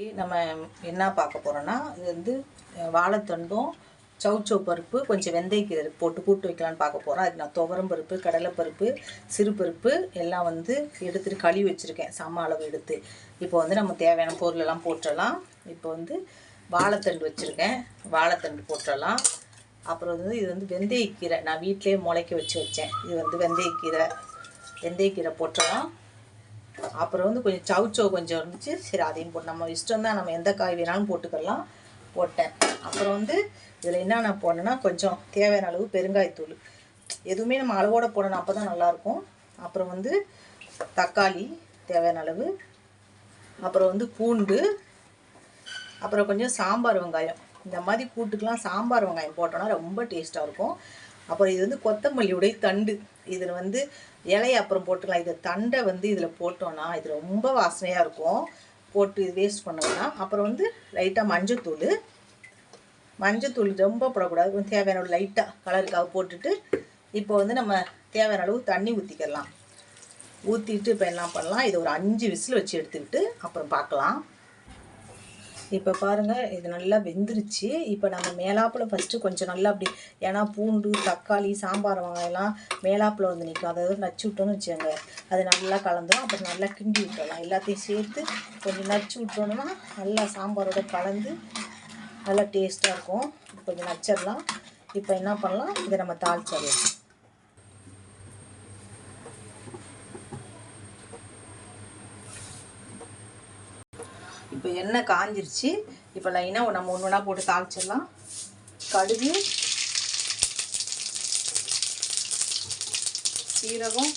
நம்ம என்ன பார்க்க போகிறோன்னா இது வந்து வாழைத்தண்டும் சவுச்சோ பருப்பு கொஞ்சம் வெந்தயக்கீரை போட்டு கூட்டு வைக்கலான்னு பார்க்க போகிறோம் அதுக்கு நான் துவரம் பருப்பு கடலைப்பருப்பு சிறுபருப்பு எல்லாம் வந்து எடுத்துட்டு கழுவி வச்சுருக்கேன். சம அளவு எடுத்து. இப்போ வந்து நம்ம தேவையான பொருள் எல்லாம் போட்டுடலாம் இப்போ வந்து வாழைத்தண்டு வச்சுருக்கேன். வாழைத்தண்டு போட்டுடலாம் அப்புறம் வந்து இது வந்து வெந்தயக்கீரை நான் வீட்டிலேயே முளைக்க வச்சு வச்சேன். இது வந்து வெந்தயக்கீரை வெந்தயக்கீரை போட்டுடலாம் அப்புறம் வந்து கொஞ்சம் சவுச்சோ கொஞ்சம் இருந்துச்சு. சரி அதையும் போட்டு நம்ம இஷ்டம் தான் நம்ம எந்த காய் வேணாலும் போட்டுக்கலாம். போட்டேன். அப்புறம் வந்து இதில் என்னென்ன போடணுன்னா கொஞ்சம் தேவையான அளவு பெருங்காயத்தூள். எதுவுமே நம்ம அளவோடு போடணும் அப்போ தான் நல்லாயிருக்கும். அப்புறம் வந்து தக்காளி தேவையான அளவு. அப்புறம் வந்து பூண்டு. அப்புறம் கொஞ்சம் சாம்பார் வெங்காயம். இந்த மாதிரி கூட்டுக்கெலாம் சாம்பார் வெங்காயம் போட்டோன்னா ரொம்ப டேஸ்ட்டாக இருக்கும். அப்புறம் இது வந்து கொத்தமல்லியுடைய தண்டு. இதில் வந்து இலையை அப்புறம் போட்டுக்கலாம். இதை தண்டை வந்து இதில் போட்டோன்னா இது ரொம்ப வாசனையாக இருக்கும். போட்டு வேஸ்ட் பண்ணோம்னா. அப்புறம் வந்து லைட்டாக மஞ்சத்தூள். மஞ்சத்தூள் ரொம்ப போடக்கூடாது. கொஞ்சம் தேவையான அளவு லைட்டாக கலருக்காக போட்டுட்டு இப்போ வந்து நம்ம தேவையான அளவு தண்ணி ஊற்றிக்கலாம் ஊற்றிட்டு இப்போ என்ன பண்ணலாம்? இதை ஒரு அஞ்சு விசில் வச்சு எடுத்துக்கிட்டு அப்புறம் பார்க்கலாம். இப்போ பாருங்கள் இது நல்லா வெந்துருச்சு. இப்போ நம்ம மேலாப்பில் ஃபஸ்ட்டு கொஞ்சம் நல்லா அப்படி ஏன்னா பூண்டு தக்காளி சாம்பார் வெங்காயம்லாம் மேலாப்பில் வந்து நிற்கும் அதாவது நச்சு விட்டோன்னு வச்சுக்கோங்க. அது நல்லா கலந்துடும் அப்புறம் நல்லா கிண்டி விட்டுடலாம் எல்லாத்தையும் சேர்த்து கொஞ்சம் நச்சு விட்டோன்னா நல்லா சாம்பாரோட கலந்து நல்லா டேஸ்ட்டாக இருக்கும். கொஞ்சம் நச்சிடலாம் இப்போ என்ன பண்ணலாம்? இதை நம்ம தாளிச்சிடலாம். இப்போ எண்ணெய் காஞ்சிருச்சு. இப்போ லைனாக நம்ம ஒன்று ஒன்றா போட்டு தாளிச்சிடலாம். கடுகு சீரகம்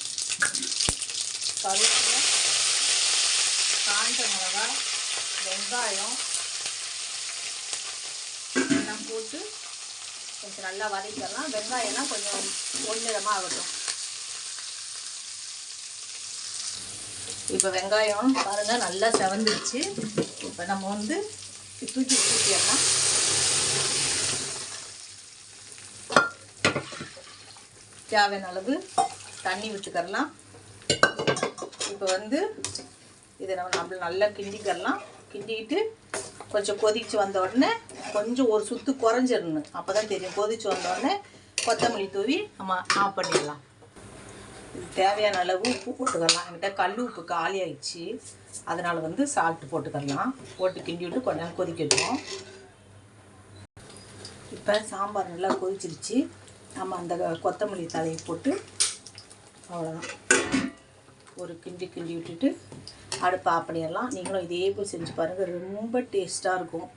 கருவேப்பிலை காஞ்ச மிளகா வெங்காயம் எல்லாம் போட்டு கொஞ்சம் நல்லா வதக்கிடலாம். வெங்காயம்லாம் கொஞ்சம் பொன்னிறமாக ஆகட்டும். இப்போ வெங்காயம் பாருங்கள் நல்லா செவந்துருச்சு. இப்போ நம்ம வந்து தூக்கி ஊற்றிடலாம் தேவையான அளவு தண்ணி விட்டுக்கரலாம் இப்போ வந்து இதை நம்ம நம்ம நல்லா கிண்டிக்கரலாம் கிண்டிக்கிட்டு கொஞ்சம் கொதிச்சு வந்த உடனே கொஞ்சம் ஒரு சுத்து குறைஞ்சிடணும். அப்போ தான் தெரியும். கொதிச்சு வந்த உடனே கொத்தமல்லி தூவி நம்ம ஆஃப் பண்ணிடலாம். தேவையான அளவு உப்பு போட்டுக்கலாம் என்கிட்ட கல் உப்பு காலி ஆயிடுச்சு அதனால் வந்து சால்ட்டு போட்டுக்கலாம் போட்டு கிண்டி விட்டு கொஞ்ச நேரம் கொதிக்கட்டும். இப்போ சாம்பார் நல்லா கொதிச்சிருச்சு. நம்ம அந்த கொத்தமல்லி தலையை போட்டு அவ்வளோதான் ஒரு கிண்டி கிண்டி விட்டுட்டு அடுப்பு ஆஃப் நீங்களும் இதே போல் செஞ்சு பாருங்கள் ரொம்ப டேஸ்ட்டாக இருக்கும்.